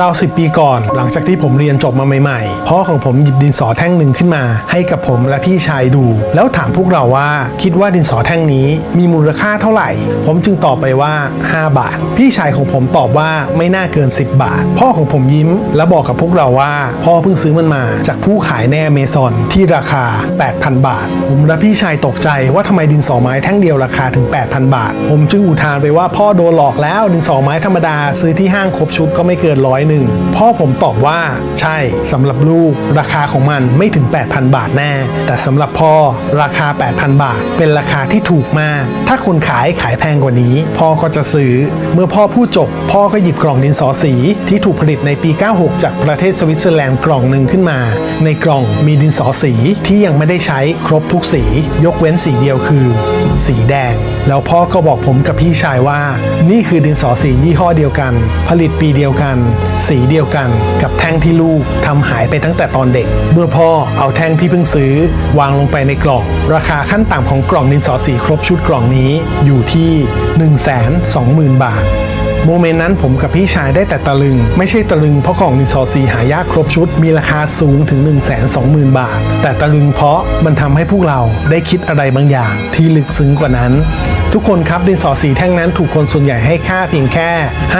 ราวสิปีก่อน หลังจากที่ผมเรียนจบมาใหม่ๆ พ่อของผมหยิบดินสอแท่งหนึ่งขึ้นมา ให้กับผมและพี่ชายดู แล้วถามพวกเราว่าคิดว่าดินสอแท่งนี้มีมูลค่าเท่าไหร่ ผมจึงตอบไปว่า 5 บาท พี่ชายของผมตอบว่าไม่น่าเกิน 10 บาท พ่อของผมยิ้ม และบอกกับพวกเราว่า พ่อเพิ่งซื้อมันมา จากผู้ขายในอเมซอนที่ราคา 8,000 บาท ผมและพี่ชายตกใจว่าทำไมดินสอไม้แท่งเดียวราคาถึง 8,000 บาท ผมจึงอุทานไปว่าพ่อโดนหลอกแล้วดินสอไม้ธรรมดาซื้อที่ห้างครบชุดก็ไม่เกินร้อยหนึ่งพ่อผมตอบว่าใช่สำหรับลูกราคาของมันไม่ถึง 8,000 บาทแน่ แต่สำหรับพ่อราคา 8,000 บาท เป็นราคาที่ถูกมาก ถ้าคนขายขายแพงกว่านี้ พ่อก็จะซื้อ เมื่อพ่อพูดจบ พ่อก็หยิบกล่องดินสอสีที่ถูกผลิตในปี 96 จากประเทศสวิตเซอร์แลนด์กล่องหนึ่งขึ้นมา ในกล่องมีดินสอสีที่ยังไม่ได้ใช้ครบทุกสี ยกเว้นสีเดียวคือ สีแดง แล้วพ่อก็บอกผมกับพี่ชายว่า นี่คือดินสอสียี่ห้อเดียวกัน ผลิตปีเดียวกันสีเดียวกันกับแท่งที่ลูกทำหายไปตั้งแต่ตอนเด็ก เมื่อพ่อเอาแท่งที่เพิ่งซื้อ วางลงไปในกล่อง ราคาขั้นต่ำของกล่องดินสอสีครบชุดกล่องนี้อยู่ที่ 120,000 บาทโมเมนต์นั้นผมกับพี่ชายได้แต่ตะลึง ไม่ใช่ตะลึงเพราะกล่องดินสอสีหายากครบชุด มีราคาสูงถึง 1 2 0 0 0 0 บาท แต่ตะลึงเพราะมันทำให้พวกเราได้คิดอะไรบางอย่างที่ลึกซึ้งกว่านั้น ทุกคนครับดินสอสีแท่งนั้นถูกคนส่วนใหญ่ให้ค่าเพียงแค่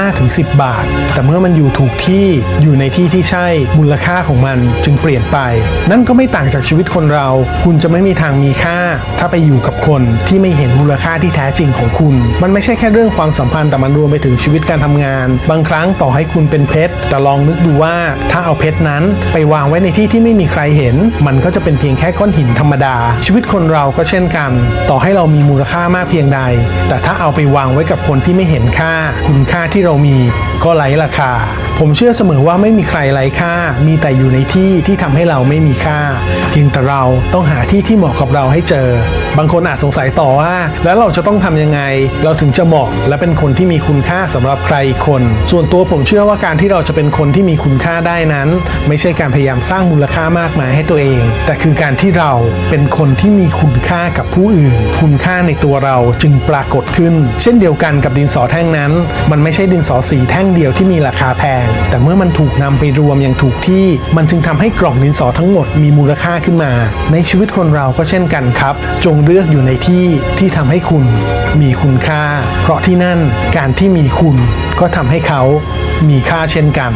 5-10 บาท แต่เมื่อมันอยู่ถูกที่อยู่ในที่ที่ใช่มูลค่าของมันจึงเปลี่ยนไป นั่นก็ไม่ต่างจากชีวิตคนเรา คุณจะไม่มีทางมีค่า ถ้าไปอยู่กับคนที่ไม่เห็นมูลค่าที่แท้จริงของคุณ มันไม่ใช่แค่เรื่องความสัมพันธ์แต่มันรวมไปถึงชีวิตการทำงาน บางครั้งต่อให้คุณเป็นเพชรแต่ลองนึกดูว่าถ้าเอาเพชรนั้นไปวางไว้ในที่ที่ไม่มีใครเห็น มันก็จะเป็นเพียงแค่ก้อนหินธรรมดา ชีวิตคนเราก็เช่นกัน ต่อให้เรามีมูลค่ามากเพียงใดแต่ถ้าเอาไปวางไว้กับคนที่ไม่เห็นค่า คุณค่าที่เรามีก็ไร้ราคา ผมเชื่อเสมอว่าไม่มีใครไร้ค่า มีแต่อยู่ในที่ที่ทำให้เราไม่มีค่า เพียงแต่เราต้องหาที่ที่เหมาะกับเราให้เจอ บางคนอาจสงสัยต่อว่า แล้วเราจะต้องทำยังไง เราถึงจะเหมาะ และเป็นคนที่มีคุณค่าสำหรับใครอีกคน ส่วนตัวผมเชื่อว่าการที่เราจะเป็นคนที่มีคุณค่าได้นั้น ไม่ใช่การพยายามสร้างมูลค่ามากมายให้ตัวเอง แต่คือการที่เราเป็นคนที่มีคุณค่ากับผู้อื่น คุณค่าในตัวเราจึงปรากฏขึ้น เช่นเดียวกันกับดินสอแท่งนั้น มันไม่ใช่ดินสอสีแท่งเดียวที่มีราคาแพงแต่เมื่อมันถูกนำไปรวมอย่างถูกที่ มันจึงทำให้กล่องดินสอทั้งหมดมีมูลค่าขึ้นมา ในชีวิตคนเราก็เช่นกันครับ จงเลือกอยู่ในที่ที่ทำให้คุณมีคุณค่า เพราะที่นั่นการที่มีคุณก็ทำให้เขามีค่าเช่นกัน